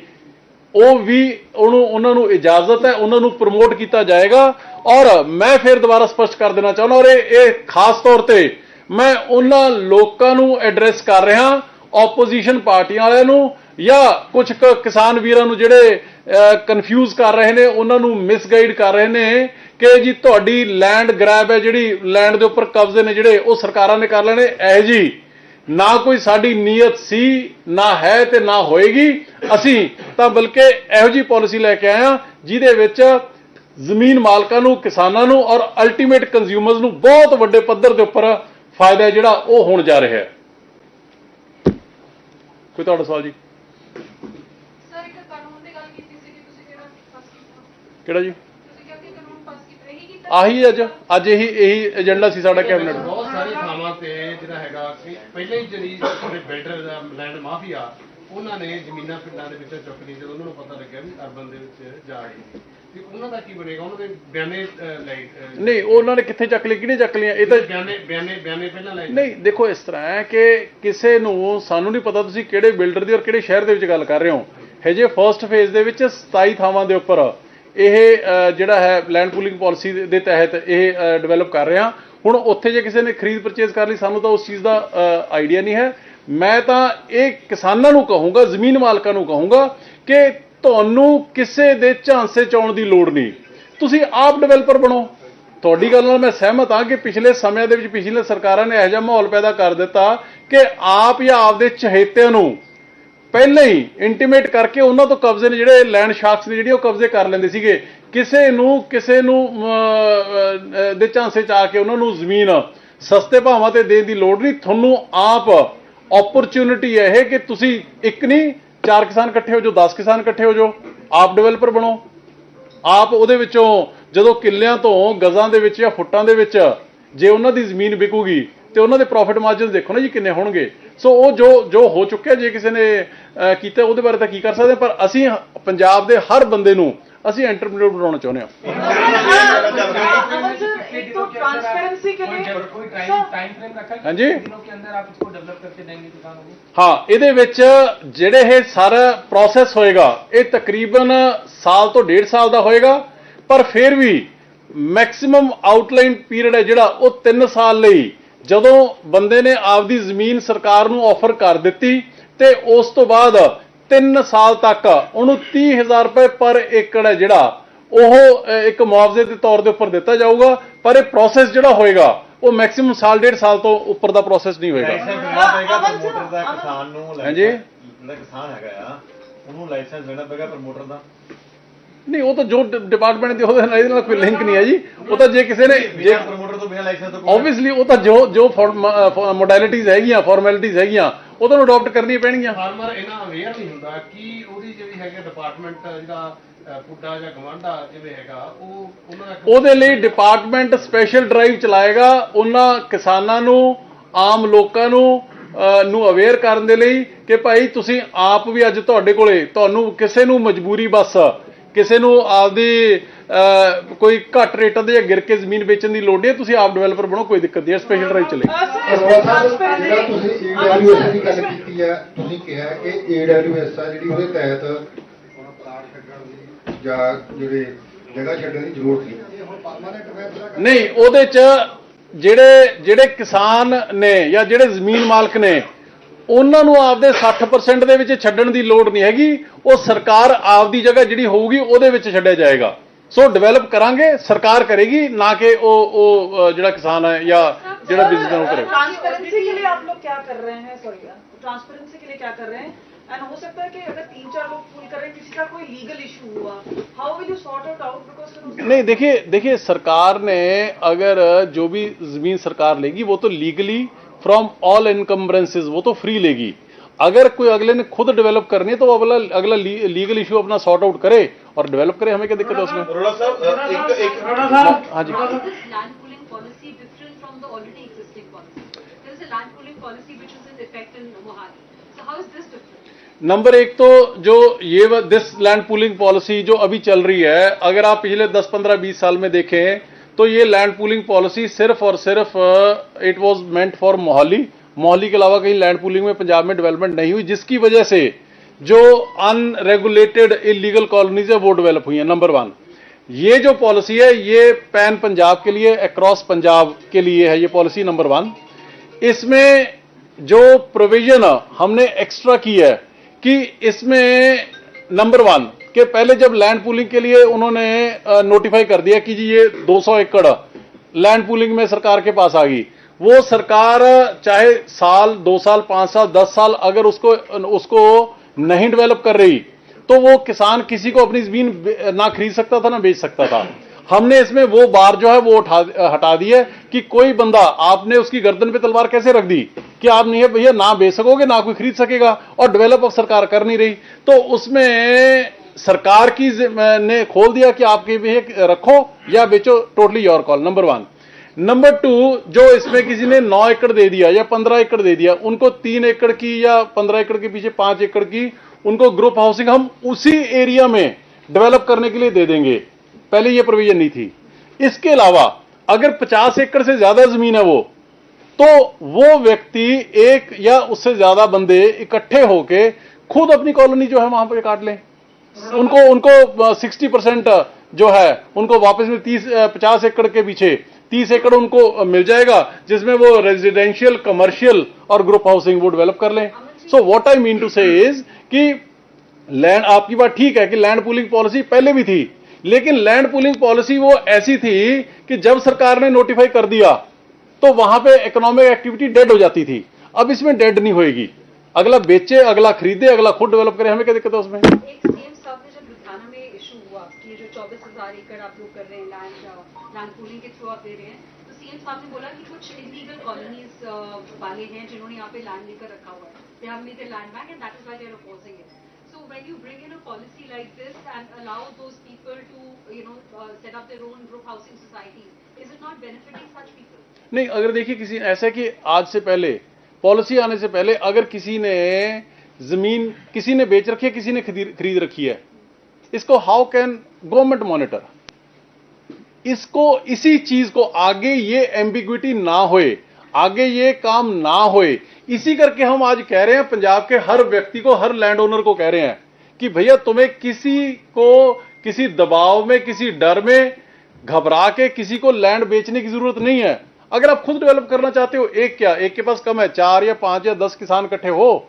ਉਹ ਵੀ ਉਹਨੂੰ, ਉਹਨਾਂ ਨੂੰ ਇਜਾਜ਼ਤ ਹੈ, ਉਹਨਾਂ ਨੂੰ ਪ੍ਰਮੋਟ ਕੀਤਾ ਜਾਏਗਾ। ਔਰ ਮੈਂ ਫਿਰ ਦੁਬਾਰਾ ਸਪਸ਼ਟ ਕਰ ਦੇਣਾ ਚਾਹੁੰਦਾ ਔਰ ਇਹ ਇਹ ਖਾਸ ਤੌਰ ਤੇ ਮੈਂ ਉਹਨਾਂ ਲੋਕਾਂ ਨੂੰ ਐਡਰੈਸ ਕਰ ਰਿਹਾ ਆਪੋਜੀਸ਼ਨ ਪਾਰਟੀਆਂ ਵਾਲਿਆਂ ਨੂੰ ਜਾਂ ਕੁਝ ਕੁ ਕਿਸਾਨ ਵੀਰਾਂ ਨੂੰ ਜਿਹੜੇ ਕਨਫਿਊਜ਼ ਕਰ ਰਹੇ ਨੇ, ਉਹਨਾਂ ਨੂੰ ਮਿਸਗਾਈਡ ਕਰ ਰਹੇ ਨੇ ਕਿ ਜੀ ਤੁਹਾਡੀ ਲੈਂਡ ਗ੍ਰੈਬ ਹੈ, ਜਿਹੜੀ ਲੈਂਡ ਦੇ ਉੱਪਰ ਕਬਜ਼ੇ ਨੇ ਜਿਹੜੇ, ਉਹ ਸਰਕਾਰਾਂ ਨੇ ਕਰ ਲੈਣੇ, ਇਹ ਜੀ ਨਾ ਕੋਈ ਸਾਡੀ ਨੀਅਤ ਸੀ, ਨਾ ਹੈ ਤੇ ਨਾ ਹੋਏਗੀ। ਅਸੀਂ ਤਾਂ ਬਲਕਿ ਇਹੋ ਜੀ ਪਾਲਿਸੀ ਲੈ ਕੇ ਆਏ ਹਾਂ, ਜਿਹਦੇ ਵਿੱਚ ਜ਼ਮੀਨ ਮਾਲਕਾਂ ਨੂੰ, ਕਿਸਾਨਾਂ ਨੂੰ ਔਰ ਅਲਟੀਮੇਟ ਕੰਜ਼ਿਊਮਰਸ ਨੂੰ ਬਹੁਤ ਵੱਡੇ ਪੱਧਰ ਦੇ ਉੱਪਰ ਫਾਇਦਾ ਜਿਹੜਾ ਉਹ ਹੋਣ ਜਾ ਰਿਹਾ ਹੈ। ਕੋਈ ਤੁਹਾਡਾ ਸਵਾਲ ਜੀ ਸਰ ਇੱਕ ਕਾਨੂੰਨ ਦੀ ਗੱਲ ਕੀਤੀ ਸੀ ਕਿ ਤੁਸੀਂ ਕਿਹੜਾ ਪਾਸ ਕੀਤਾ ਕਿਹੜਾ ਜੀ? ਤੁਸੀਂ ਕਿਹਾ ਕਿ ਕਾਨੂੰਨ ਪਾਸ ਕੀਤਾ ਇਹੀ ਕੀਤਾ ਆਹੀ ਅੱਜ ਅੱਜ ਇਹੀ ਇਹੀ ਏਜੰਡਾ ਸੀ ਸਾਡਾ ਕੈਬਨਿਟ ਬਹੁਤ ਸਾਰੀ ਥਾਵਾਂ ਤੇ ਜਿਹੜਾ ਹੈਗਾ ਕਿ ਪਹਿਲਾਂ ਹੀ ਜਿਹੜੀ ਜਿਹੜੇ ਬਿਲਡਰ ਦਾ ਲੈਂਡ ਮਾਫੀਆ ਉਹਨਾਂ ਨੇ ਜ਼ਮੀਨਾਂ ਪਿੰਡਾਂ ਦੇ ਵਿੱਚੋਂ ਚੁੱਕ ਲਈ ਜਦੋਂ ਉਹਨਾਂ ਨੂੰ ਪਤਾ ਲੱਗਿਆ ਵੀ ਅਰਬਨ ਦੇ ਵਿੱਚ ਜਾ ਰਹੀ ਤੇ ਉਹਨਾਂ ਦਾ ਕੀ ਬਣੇਗਾ? ਉਹਨਾਂ ਦੇ ਬਿਆਨੇ ਨਹੀਂ ਉਹਨਾਂ ਨੇ ਕਿੱਥੇ ਚੱਕ ਲਈ ਕਿਹਨੇ ਚੱਕ ਲਈਆਂ? ਇਹ ਤਾਂ ਬਿਆਨੇ ਬਿਆਨੇ ਬਿਆਨੇ ਪਹਿਲਾਂ ਲੈ ਨਹੀਂ ਦੇਖੋ ਇਸ ਤਰ੍ਹਾਂ ਹੈ ਕਿ ਕਿਸੇ ਨੂੰ ਸਾਨੂੰ ਨਹੀਂ ਪਤਾ ਤੁਸੀਂ ਕਿਹੜੇ ਬਿਲਡਰ ਦੀ ਔਰ ਕਿਹੜੇ ਸ਼ਹਿਰ ਦੇ ਵਿੱਚ ਗੱਲ ਕਰ ਰਹੇ ਹੋ। ਹਜੇ ਫਰਸਟ ਫੇਜ਼ ਦੇ ਵਿੱਚ 27 ਥਾਵਾਂ ਦੇ ਉੱਪਰ ਇਹ ਜਿਹੜਾ ਹੈ ਲੈਂਡ ਪੂਲਿੰਗ ਪਾਲਿਸੀ ਦੇ ਤਹਿਤ ਇਹ ਡਿਵੈਲਪ ਕਰ ਰਿਹਾ। ਹੁਣ ਉੱਥੇ ਜੇ ਕਿਸੇ ਨੇ ਖਰੀਦ ਪਰਚੇਜ਼ ਕਰ ਲਈ, ਸਾਨੂੰ ਤਾਂ ਉਸ ਚੀਜ਼ ਦਾ ਆਈਡੀਆ ਨਹੀਂ ਹੈ। ਮੈਂ ਤਾਂ ਇਹ ਕਿਸਾਨਾਂ ਨੂੰ ਕਹੂੰਗਾ, ਜ਼ਮੀਨ ਮਾਲਕਾਂ ਨੂੰ ਕਹੂੰਗਾ ਕਿ ਤੁਹਾਨੂੰ ਕਿਸੇ ਦੇ ਝਾਂਸੇ ਚਾਉਣ ਦੀ ਲੋੜ ਨਹੀਂ। ਤੁਸੀਂ ਆਪ ਡਿਵੈਲਪਰ ਬਣੋ। ਤੁਹਾਡੀ ਗੱਲ ਨਾਲ ਮੈਂ ਸਹਿਮਤ ਹਾਂ ਕਿ ਪਿਛਲੇ ਸਮਿਆਂ ਦੇ ਵਿੱਚ ਪਿਛਲੇ ਸਰਕਾਰਾਂ ਨੇ ਇਹੋ ਜਿਹਾ ਮਾਹੌਲ ਪੈਦਾ ਕਰ ਦਿੱਤਾ ਕਿ ਆਪ ਜਾਂ ਆਪਦੇ ਚਹੇਤਿਆਂ ਨੂੰ ਪਹਿਲਾਂ ਹੀ ਇੰਟੀਮੇਟ ਕਰਕੇ ਉਹਨਾਂ ਤੋਂ ਕਬਜ਼ੇ ਨੇ ਜਿਹੜੇ ਲੈਂਡ ਸ਼ਾਰਕਸ ਨੇ ਜਿਹੜੇ ਉਹ ਕਬਜ਼ੇ ਕਰ ਲੈਂਦੇ ਸੀਗੇ। ਕਿਸੇ ਨੂੰ ਕਿਸੇ ਨੂੰ ਦੇ ਝਾਂਸੇ ਚ ਆ ਕੇ ਉਹਨਾਂ ਨੂੰ ਜ਼ਮੀਨ ਸਸਤੇ ਭਾਵਾਂ ਤੇ ਦੇਣ ਦੀ ਲੋੜ ਨਹੀਂ। ਤੁਹਾਨੂੰ ਆਪ ਓਪਰਚ्युनिटी ਹੈ ਇਹ ਕਿ ਤੁਸੀਂ ਇੱਕ ਨਹੀਂ, ਚਾਰ ਕਿਸਾਨ ਇਕੱਠੇ ਹੋ ਜੋ 10 ਕਿਸਾਨ ਇਕੱਠੇ ਹੋ ਜੋ ਆਪ ਡਿਵੈਲਪਰ ਬਣੋ। ਆਪ ਉਹਦੇ ਵਿੱਚੋਂ ਜਦੋਂ ਕਿੱਲਿਆਂ ਤੋਂ ਗਜ਼ਾਂ ਦੇ ਵਿੱਚ ਜਾਂ ਫੁੱਟਾਂ ਦੇ ਵਿੱਚ ਜੇ ਉਹਨਾਂ ਦੀ ਜ਼ਮੀਨ ਵਿਕੂਗੀ ਤੇ ਉਹਨਾਂ ਦੇ ਪ੍ਰੋਫਿਟ ਮਾਰਜਨ ਦੇਖੋ ਨਾ ਜੀ ਕਿੰਨੇ ਹੋਣਗੇ ਸੋ ਉਹ ਜੋ ਜੋ ਹੋ ਚੁੱਕਿਆ ਜੇ ਕਿਸੇ ਨੇ ਅਹ, ਕੀਤਾ ਉਹਦੇ ਬਾਰੇ ਤਾਂ ਕੀ ਕਰ ਸਕਦੇ ਹਾਂ, ਪਰ ਅਸੀਂ ਪੰਜਾਬ ਦੇ ਹਰ ਬੰਦੇ ਨੂੰ ਅਸੀਂ ਐਂਟਰਪ੍ਰੀਨਰ ਬਣਾਉਣਾ ਚਾਹੁੰਦੇ ਹਾਂ अमन सर एक तो ट्रांसपेरेंसी के लिए कोई सर, टाइम टाइम फ्रेम रखा है हाँ जी। कितने दिनों के अंदर आप इसको डेवलप करके देंगे किसानों को ਹਾਂ ਇਹਦੇ ਵਿੱਚ ਜਿਹੜੇ ਇਹ ਸਾਰਾ ਪ੍ਰੋਸੈਸ ਹੋਏਗਾ ਇਹ ਤਕਰੀਬਨ ਸਾਲ ਤੋਂ ਡੇਢ ਸਾਲ ਦਾ ਹੋਏਗਾ ਪਰ ਫਿਰ ਵੀ ਮੈਕਸਿਮਮ ਆਊਟਲਾਈਨ ਪੀਰੀਅਡ ਹੈ ਜਿਹੜਾ ਉਹ 3 ਸਾਲ ਲਈ ਜਦੋਂ ਬੰਦੇ ਨੇ ਆਪਦੀ ਜ਼ਮੀਨ ਸਰਕਾਰ ਨੂੰ ਆਫਰ ਕਰ ਦਿੱਤੀ ਤੇ ਉਸ ਤੋਂ ਬਾਅਦ 3 ਸਾਲ ਤੱਕ ਉਹਨੂੰ 30000 ਰੁਪਏ ਪਰ ਏਕੜ ਹੈ ਜਿਹੜਾ ਉਹ ਇੱਕ ਮੁਆਵਜ਼ੇ ਦੇ ਤੌਰ ਦੇ ਉੱਪਰ ਦਿੱਤਾ ਜਾਊਗਾ ਪਰ ਇਹ ਪ੍ਰੋਸੈਸ ਜਿਹੜਾ ਹੋਏਗਾ ਉਹ ਮੈਕਸਿਮਮ ਸਾਲ ਡੇਢ ਸਾਲ ਤੋਂ ਉੱਪਰ ਦਾ ਪ੍ਰੋਸੈਸ ਨਹੀਂ ਹੋਏਗਾ। ਪ੍ਰਮੋਟਰ ਦਾ ਕਿਸਾਨ ਨੂੰ ਹਾਂਜੀ। ਜਿਹੜਾ ਕਿਸਾਨ ਹੈਗਾ ਆ ਉਹਨੂੰ ਲਾਇਸੈਂਸ ਦੇਣਾ ਪਏਗਾ ਪ੍ਰਮੋਟਰ ਦਾ। ਨਹੀਂ ਉਹ ਤਾਂ ਜੋ ਡਿਪਾਰਟਮੈਂਟ ਦੇ ਉਹਦੇ ਨਾਲ ਇਹਦੇ ਨਾਲ ਕੋਈ ਲਿੰਕ ਨਹੀਂ ਹੈ ਜੀ। ਉਹ ਤਾਂ ਜੇ ਕਿਸੇ ਨੇ ਜੇ ਪ੍ਰਮੋਟਰ ਤੋਂ ਬਿਨਾਂ ਲਾਇਸੈਂਸ ਤੋਂ ਆਬਵੀਅਸਲੀ ਉਹ ਤਾਂ ਜੋ ਜੋ ਮੋਡੈਲਿਟੀਜ਼ ਹੈਗੀਆਂ ਫਾਰਮੈਲਿਟੀਜ਼ ਹੈਗੀਆਂ ਉਹਨਾਂ ਨੂੰ ਅਡਾਪਟ ਕਰਨੀਆਂ ਪੈਣਗੀਆਂ। ਫਾਰਮਰ ਇਹਨਾਂ ਅਵੇਅਰ ਨਹੀਂ ਹੁੰਦਾ ਕਿ ਉਹਦੀ ਜਿਹੜੀ ਹੈਗਾ ਡਿਪਾਰਟਮੈਂਟ ਜਿਹੜਾ ਪੁੱਡਾ ਜਾਂ ਗਵਾਂਡਾ ਜਿਵੇਂ ਹੈਗਾ ਉਹ ਉਹਨਾਂ ਦਾ ਉਹਦੇ ਲਈ ਡਿਪਾਰਟਮੈਂਟ ਸਪੈਸ਼ਲ ਡਰਾਈਵ ਚਲਾਏਗਾ ਉਹਨਾਂ ਕਿਸਾਨਾਂ ਨੂੰ ਆਮ ਲੋਕਾਂ ਨੂੰ ਨੂੰ ਅਵੇਅਰ ਕਰਨ ਦੇ ਲਈ ਕਿ ਭਾਈ ਤੁਸੀਂ ਆਪ ਵੀ ਅੱਜ ਤੁਹਾਡੇ ਕੋਲੇ ਤੁਹਾਨੂੰ ਕਿਸੇ ਨੂੰ ਮਜਬੂਰੀ ਬਸ ਕਿਸੇ ਨੂੰ ਆਪਦੇ ਕੋਈ ਘੱਟ ਰੇਟਾਂ ਦੇ ਜਾਂ ਗਿਰ ਕੇ ਜ਼ਮੀਨ ਵੇਚਣ ਦੀ ਲੋੜ ਨਹੀਂ ਤੁਸੀਂ ਆਪ ਡਿਵੈਲਪਰ ਬਣੋ ਕੋਈ ਦਿੱਕਤ ਨਹੀਂ ਸਪੈਸ਼ਲ ਡਰਾਈਵ ਚਲੇ। ਹੈ ਤੁਸੀਂ ਕਿਹਾ ਕਿ ਛੱਡਣ ਦੀ ਨਹੀਂ ਉਹਦੇ ਚ ਜਿਹੜੇ ਜਿਹੜੇ ਕਿਸਾਨ ਨੇ ਜਾਂ ਜਿਹੜੇ ਜ਼ਮੀਨ ਮਾਲਕ ਨੇ ਉਹਨਾਂ ਨੂੰ ਆਪਦੇ 60% ਦੇ ਵਿੱਚ ਛੱਡਣ ਦੀ ਲੋੜ ਨਹੀਂ ਹੈਗੀ ਉਹ ਸਰਕਾਰ ਆਪਦੀ ਜਗ੍ਹਾ ਜਿਹੜੀ ਹੋਊਗੀ ਉਹਦੇ ਵਿੱਚ ਛੱਡਿਆ ਜਾਏਗਾ ਸੋ ਡਿਵੈਲਪ ਕਰਾਂਗੇ ਸਰਕਾਰ ਕਰੇਗੀ ਨਾ ਕਿ ਉਹ ਉਹ ਅ, ਜਿਹੜਾ ਕਿਸਾਨ ਹੈ ਜਾਂ ਜਿਹੜਾ ਬਿਜ਼ਨਸ ਹੈ ਉਹ ਕਰੇ ट्रांसपेरेंसी के लिए आप लोग क्या कर रहे हैं सॉरी ट्रांसपेरेंसी के लिए क्या कर रहे हैं एंड हो सकता है कि अगर तीन चार लोग पूल कर रहे हैं किसी का कोई लीगल इशू हुआ how will you sort out out because नहीं देखिए देखिए सरकार ने अगर जो भी जमीन सरकार लेगी वो तो लीगली फ्रॉम ऑल इनकम्बरेंसेज वो तो फ्री लेगी। अगर कोई अगले ने खुद डेवलप करनी है तो वो अगला अगला ली, लीगल इशू अपना सॉर्ट आउट करे और डेवलप करे हमें क्या दिक्कत है उसमें? हाँ जी। नंबर एक तो जो ये दिस लैंड पूलिंग पॉलिसी जो अभी चल रही है अगर आप पिछले 10 15 20 साल में देखें तो ये लैंड पूलिंग पॉलिसी सिर्फ़ और सिर्फ़ it was meant for Mohali Mohali के अलावा कहीं लैंड पूलिंग में पंजाब में डेवलपमेंट नहीं हुई, जिसकी वजह से जो अनरेगुलेटेड इलीगल कॉलोनीज है, वो डेवलप हुई है नंबर वन ये जो पॉलिसी है, ये पैन पंजाब के लिए अक्रॉस पंजाब के लिए है ये पॉलिसी नंबर वन इसमें जो प्रोविज़न हमने एक्स्ट्रा की है, कि इसमें नंबर वन के पहले जब लैंड पूलिंग के लिए उन्होंने नोटिफाई कर दिया कि जी ये 200 एकड़ लैंड पूलिंग में सरकार के पास आ गई। वो सरकार, चाहे साल, दो साल, पाँच साल, दस साल अगर उसको उसको नहीं डेवलप कर रही तो वो किसान किसी को अपनी ज़मीन ना खरीद सकता था, ना बेच सकता था। हमने इसमें वो बार जो है वो उठा, हटा दी है कि कोई बंदा, आपने उसकी गर्दन पे तलवार कैसे रख दी कि आप नहीं भैया ना बेच सकोगे, ना कोई खरीद सकेगा और डेवलप अब सरकार कर नहीं रही। तो उसमें सरकार की ने खोल दिया कि आपके भी रखो या बेचो totally your call number one number two जो इसमें किसी ने नौ एकड़ दे दिया या पंद्रह एकड़ दे दिया, उनको तीन एकड़ की या पंद्रह एकड़ के पीछे पाँच एकड़ की, उनको ग्रुप हाउसिंग हम उसी एरिया में डेवलप करने के लिए दे देंगे। पहले ये प्रोविज़न नहीं थी। इसके अलावा, अगर पचास एकड़ से ज़्यादा ज़मीन है वो तो वो व्यक्ति एक या उससे ज़्यादा बंदे इकट्ठे होके खुद अपनी कॉलोनी जो है वहाँ पर काट लें। उनको उनको सिक्सटी परसेंट जो है, उनको वापस में तीस पचास एकड़ के पीछे, तीस एकड़ उनको मिल जाएगा, जिसमें वो रेजिडेंशियल कमर्शियल और ग्रुप हाउसिंग वो डेवलप कर लें। So what I mean to say is कि लैंड आपकी बात ठीक है कि लैंड पूलिंग पॉलिसी पहले भी थी, लेकिन लैंड पूलिंग पॉलिसी वो ऐसी थी कि जब सरकार ने नोटिफाई कर दिया तो वहाँ पे इकोनॉमिक एक्टिविटी डेड हो जाती थी। अब इसमें डेड नहीं होएगी। अगला बेचे, अगला खरीदे, अगला खुद डेवलप करे, हमें क्या दिक्कत है उसमें एक सीएम साहब ने जब लुधियाना में इशू हुआ कि ये जो चौबीस हज़ार एकड़ आप लोग कर रहे हैं लैंड लैंड पूलिंग के थ्रू आप दे रहे हैं। तो सीएम साहब ने बोला कि कुछ इलीगल कॉलोनीज वाले हैं जिन्होंने यहाँ पे लैंड लेकर रखा हुआ है। They have made land bank and that is why they are opposing it So when you bring in a policy like this and allow those people to, you know, uh, set up own group housing societies, is it not benefiting such people? नहीं अगर देखिए किसी ऐसा कि आज से पहले policy आने से पहले अगर किसी ने ज़मीन किसी ने बेच रखी है किसी ने खरीद रखी है इसको हाउ कैन गवर्नमेंट मॉनिटर। इसको, इसी चीज़ को आगे ये एम्बिग्विटी ना होए, आगे ये काम ना होए। इसी करके हम आज कह रहे हैं, पंजाब के हर व्यक्ति को, हर लैंड ओनर को कह रहे हैं कि भैया तुम्हें किसी को, किसी दबाव में, किसी डर में घबरा के किसी को लैंड बेचने की ज़रूरत नहीं है। अगर आप खुद डेवलप करना चाहते हो, एक क्या, एक के पास कम है, चार या पाँच या दस किसान इकट्ठे हो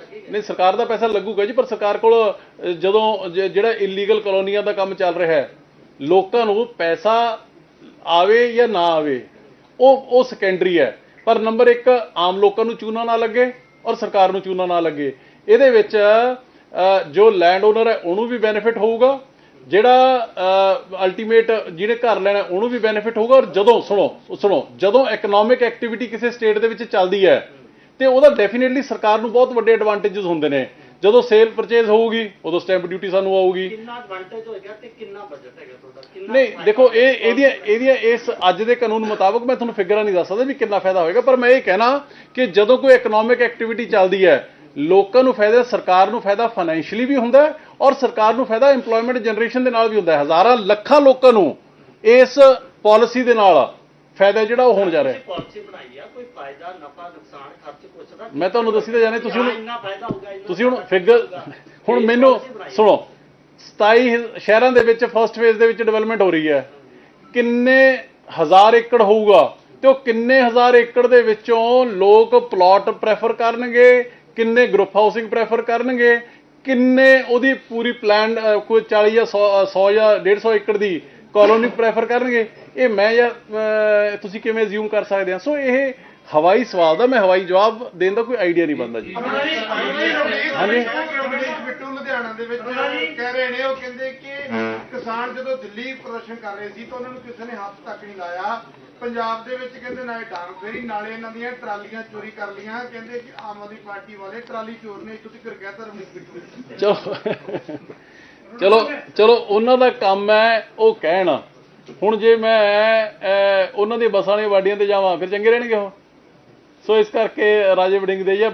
ਨਹੀਂ, ਸਰਕਾਰ ਦਾ ਪੈਸਾ ਲੱਗੂਗਾ ਜੀ, ਪਰ ਸਰਕਾਰ ਕੋਲ ਜਦੋਂ ਜਿਹੜਾ ਇਲੀਗਲ ਕਲੋਨੀਆਂ ਦਾ ਕੰਮ ਚੱਲ ਰਿਹਾ ਹੈ, ਲੋਕਾਂ ਨੂੰ ਪੈਸਾ ਆਵੇ ਜਾਂ ਨਾ ਆਵੇ, ਉਹ ਉਹ ਸੈਕੰਡਰੀ ਹੈ। ਪਰ ਨੰਬਰ 1 ਆਮ ਲੋਕਾਂ ਨੂੰ ਚੂਨਾ ਨਾ ਲੱਗੇ ਔਰ ਸਰਕਾਰ ਨੂੰ ਚੂਨਾ ਨਾ ਲੱਗੇ। ਇਹਦੇ ਵਿੱਚ ਜੋ ਲੈਂਡ ਓਨਰ ਹੈ, ਉਹਨੂੰ ਵੀ ਬੈਨੀਫਿਟ ਹੋਊਗਾ, ਜਿਹੜਾ ਅਲਟੀਮੇਟ ਜਿਹਨੇ ਘਰ ਲੈਣਾ ਉਹਨੂੰ ਵੀ ਬੈਨੀਫਿਟ ਹੋਊਗਾ। ਔਰ ਜਦੋਂ, ਸੁਣੋ ਸੁਣੋ, ਜਦੋਂ ਇਕਨੋਮਿਕ ਐਕਟੀਵਿਟੀ ਕਿਸੇ ਸਟੇਟ ਦੇ ਵਿੱਚ ਚੱਲਦੀ ਹੈ ਤੇ ਉਹਦਾ ਡੈਫੀਨਿਟਲੀ ਸਰਕਾਰ ਨੂੰ ਬਹੁਤ ਵੱਡੇ ਐਡਵਾਂਟੇजेस ਹੁੰਦੇ ਨੇ। ਜਦੋਂ ਸੇਲ ਪਰਚੇਜ਼ ਹੋਊਗੀ ਉਦੋਂ ਸਟੈਂਪ ਡਿਊਟੀ ਸਾਨੂੰ ਆਊਗੀ। ਕਿੰਨਾ ਐਡਵਾਂਟੇਜ ਹੋਏਗਾ ਤੇ ਕਿੰਨਾ ਬਜਟ ਹੈਗਾ ਤੁਹਾਡਾ? ਕਿੰਨਾ ਨਹੀਂ ਦੇਖੋ ਇਹ ਇਹਦੀਆਂ ਇਹਦੀਆਂ ਇਸ ਅੱਜ ਦੇ ਕਾਨੂੰਨ ਮੁਤਾਬਕ ਮੈਂ ਤੁਹਾਨੂੰ ਫਿਗਰਾਂ ਨਹੀਂ ਦੱਸ ਸਕਦਾ ਵੀ ਕਿੰਨਾ ਫਾਇਦਾ ਹੋਏਗਾ ਪਰ ਮੈਂ ਇਹ ਕਹਿਣਾ ਕਿ ਜਦੋਂ ਕੋਈ ਇਕਨੋਮਿਕ ਐਕਟੀਵਿਟੀ ਚੱਲਦੀ ਹੈ ਲੋਕਾਂ ਨੂੰ ਫਾਇਦਾ ਸਰਕਾਰ ਨੂੰ ਫਾਇਦਾ ਫਾਈਨੈਂਸ਼ੀਅਲੀ ਵੀ ਹੁੰਦਾ ਔਰ ਸਰਕਾਰ ਨੂੰ ਫਾਇਦਾ ਏਮਪਲੋਇਮੈਂਟ ਜਨਰੇਸ਼ਨ ਦੇ ਨਾਲ ਵੀ ਹੁੰਦਾ ਹੈ। ਹਜ਼ਾਰਾਂ ਲੱਖਾਂ ਲੋਕਾਂ ਨੂੰ ਇਸ ਪਾਲਿਸੀ ਦੇ ਨਾਲ ਫਾਇਦਾ ਜਿਹੜਾ ਉਹ ਹੋਣ ਜਾ ਰਿਹਾ ਪਾਲਿਸੀ ਬਣਾਈ ਆ ਕੋਈ ਫਾਇਦਾ ਨਫਾ ਨੁਕਸਾਨ ਖਰਚ ਪੁੱਛਦਾ ਮੈਂ ਤੁਹਾਨੂੰ ਦੱਸੀ ਤਾਂ ਜਾਣੇ ਤੁਸੀਂ ਹੁਣ ਇੰਨਾ ਫਾਇਦਾ ਹੋਊਗਾ ਤੁਸੀਂ ਹੁਣ ਫਿਗਰ। ਹੁਣ ਮੈਨੂੰ। ਸੁਣੋ 27 ਸ਼ਹਿਰਾਂ ਦੇ ਵਿੱਚ ਫਰਸਟ ਫੇਜ਼ ਦੇ ਵਿੱਚ ਡਿਵੈਲਪਮੈਂਟ ਹੋ ਰਹੀ ਹੈ ਕਿੰਨੇ ਹਜ਼ਾਰ ਏਕੜ ਹੋਊਗਾ ਤੇ ਉਹ ਕਿੰਨੇ ਹਜ਼ਾਰ ਏਕੜ ਦੇ ਵਿੱਚੋਂ ਲੋਕ ਪਲਾਟ ਪ੍ਰੈਫਰ ਕਰਨਗੇ ਕਿੰਨੇ ਗਰੁੱਪ ਹਾਊਸਿੰਗ ਪ੍ਰੈਫਰ ਕਰਨਗੇ ਕਿੰਨੇ ਉਹਦੀ ਪੂਰੀ ਪਲਾਨ ਕੋਈ 40 ਜਾਂ 100 100 ਜਾਂ 150 ਏਕੜ ਦੀ ਕਾਲੋਨੀ ਪ੍ਰੈਫਰ ਕਰਨਗੇ ਇਹ ਮੈਂ ਜਾਂ ਤੁਸੀਂ ਕਿਵੇਂ ਅਸਿਊਮ ਕਰ ਸਕਦੇ ਆ? ਸੋ ਇਹ ਹਵਾਈ ਸਵਾਲ ਦਾ ਮੈਂ ਹਵਾਈ ਜਵਾਬ ਦੇਣ ਦਾ ਕੋਈ ਆਈਡੀਆ ਨਹੀਂ ਬੰਦਾ ਜੀ। ਹਾਂਜੀ? ਬਿੱਟੂ ਲੁਧਿਆਣਾ ਦੇ ਵਿੱਚ ਕਹਿ ਰਹੇ ਨੇ ਉਹ ਕਹਿੰਦੇ ਕਿ ਕਿਸਾਨ ਜਦੋਂ ਦਿੱਲੀ ਪ੍ਰਦਰਸ਼ਨ ਕਰ ਰਹੇ ਸੀ ਤਾਂ ਉਹਨਾਂ ਨੂੰ ਕਿਸੇ ਨੇ ਹੱਥ ਤੱਕ ਨਹੀਂ ਲਾਇਆ। ਪੰਜਾਬ ਦੇ ਵਿੱਚ ਕਹਿੰਦੇ ਨਾਲੇ ਡਾਂਗ ਫੇਰੀ ਨਾਲੇ ਇਹਨਾਂ ਦੀਆਂ ਟਰਾਲੀਆਂ ਚੋਰੀ ਕਰ ਲੀਆਂ ਕਹਿੰਦੇ ਕਿ ਆਮ ਆਦਮੀ ਪਾਰਟੀ ਵਾਲੇ ਟਰਾਲੀ ਚੋਰ ਨੇ ਇੱਥੋਂ ਤੱਕ ਕਹਿ ਤਾ ਰਮਨੀਤ ਬਿੱਟੂ ਨੇ। ਚਲੋ। ਚਲੋ ਚਲੋ ਉਹਨਾਂ ਦਾ ਕੰਮ ਹੈ ਉਹ ਕਹਿਣ। ਹੁਣ ਜੇ ਮੈਂ ਉਹਨਾਂ ਦੀ ਬੱਸਾਂ ਵਾਲੀਆਂ ਵਾਡੀਆਂ ਤੇ ਜਾਵਾਂ ਫਿਰ ਚੰਗੇ ਰਹਿਣਗੇ ਉਹ? ਸੋ ਇਸ ਕਰਕੇ ਰਾਜੇ ਵੜਿੰਗ ਦੇ ਜਾਂ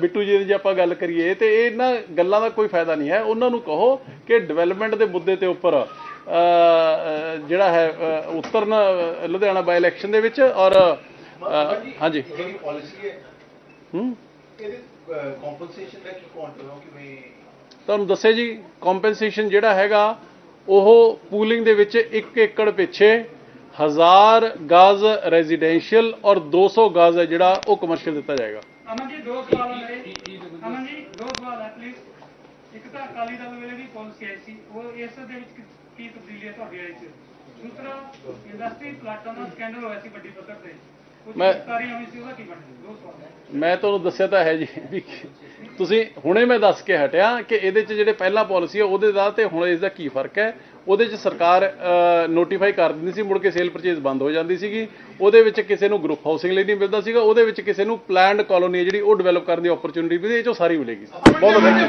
ਬਿੱਟੂ ਜੀ ਦੀ ਜੇ ਆਪਾਂ ਗੱਲ ਕਰੀਏ ਤੇ ਇਹਨਾਂ ਗੱਲਾਂ ਦਾ ਕੋਈ ਫਾਇਦਾ ਨਹੀਂ ਹੈ। ਉਹਨਾਂ ਨੂੰ ਕਹੋ ਕਿ ਡਿਵੈਲਪਮੈਂਟ ਦੇ ਮੁੱਦੇ ਤੇ ਉੱਪਰ ਜਿਹੜਾ ਹੈ ਉਤਰਨ ਲੁਧਿਆਣਾ ਬਾਈ ਇਲੈਕਸ਼ਨ ਦੇ ਵਿੱਚ ਔਰ ਹਾਂਜੀ। ਜਿਹੜੀ ਪਾਲਿਸੀ ਹੈ ਹੂੰ? ਇਹਦੇ ਕੰਪਨਸੇਸ਼ਨ ਦਾ ਕੀ ਕੁਆਂਟਮ ਹੈ? ਕਿਵੇਂ ਤੁਹਾਨੂੰ ਦੱਸਿਆ ਜੀ ਕੰਪਨਸੇਸ਼ਨ ਜਿਹੜਾ ਹੈਗਾ ਉਹ ਪੂਲਿੰਗ ਦੇ ਵਿੱਚ 1 ਏਕੜ ਪਿੱਛੇ 1000 ਗਜ਼ ਰੈਜ਼ੀਡੈਂਸ਼ੀਅਲ ਔਰ 200 ਗਜ਼ ਹੈ ਜਿਹੜਾ ਉਹ ਕਮਰਸ਼ੀਅਲ ਦਿੱਤਾ ਜਾਏਗਾ। ਅਮਨ ਜੀ, ਦੋ ਸਵਾਲ ਹੈ ਅਮਨ ਜੀ, ਦੋ ਸਵਾਲ ਹੈ ਪਲੀਜ਼ ਇੱਕ ਤਾਂ ਅਕਾਲੀ ਦਲ ਵੇਲੇ ਦੀ ਪਾਲਿਸੀ ਆਈ ਸੀ। ਉਹ ਇਸ ਦੇ ਵਿੱਚ ਕੀ- ਤਬਦੀਲੀ ਹੈ ਤੁਹਾਡੀ ਆਈ ਚ? ਦੂਸਰਾ ਇੰਡਸਟਰੀ ਪਲਾਟਾਂ ਦਾ ਸਕੈਂਡਲ ਹੋਇਆ ਸੀ ਵੱਡੀ ਪੱਧਰ ਤੇ। ਮੈਂ- ਮੈਂ ਤੁਹਾਨੂੰ ਦੱਸਿਆ ਤਾਂ ਹੈ ਜੀ ਵੀ ਤੁਸੀਂ ਹੁਣੇ ਮੈਂ ਦੱਸ ਕੇ ਹਟਿਆ ਕਿ ਇਹਦੇ 'ਚ ਜਿਹੜੇ ਪਹਿਲਾ ਪਾਲਿਸੀ ਹੈ ਉਹਦੇ ਦਾ ਤੇ ਹੁਣ ਇਸ ਦਾ ਕੀ ਫ਼ਰਕ ਹੈ? ਉਹਦੇ 'ਚ ਸਰਕਾਰ ਨੋਟੀਫਾਈ ਕਰ ਦਿੰਦੀ ਸੀ ਮੁੜ ਕੇ ਸੇਲ ਪਰਚੇਜ਼ ਬੰਦ ਹੋ ਜਾਂਦੀ ਸੀਗੀ। ਉਹਦੇ ਵਿੱਚ ਕਿਸੇ ਨੂੰ ਗਰੁੱਪ ਹਾਊਸਿੰਗ ਲਈ ਨਹੀਂ ਮਿਲਦਾ ਸੀਗਾ। ਉਹਦੇ ਵਿੱਚ ਕਿਸੇ ਨੂੰ ਪਲਾਨਡ ਕਾਲੋਨੀ ਜਿਹੜੀ ਉਹ ਡਿਵੈਲਪ ਕਰਨ ਦੀ ਓਪਰਚੁਨਿਟੀ ਵੀ ਇਹ 'ਚੋਂ ਸਾਰੀ ਮਿਲੇਗੀ। ਬਹੁਤ ਵਧੀਆ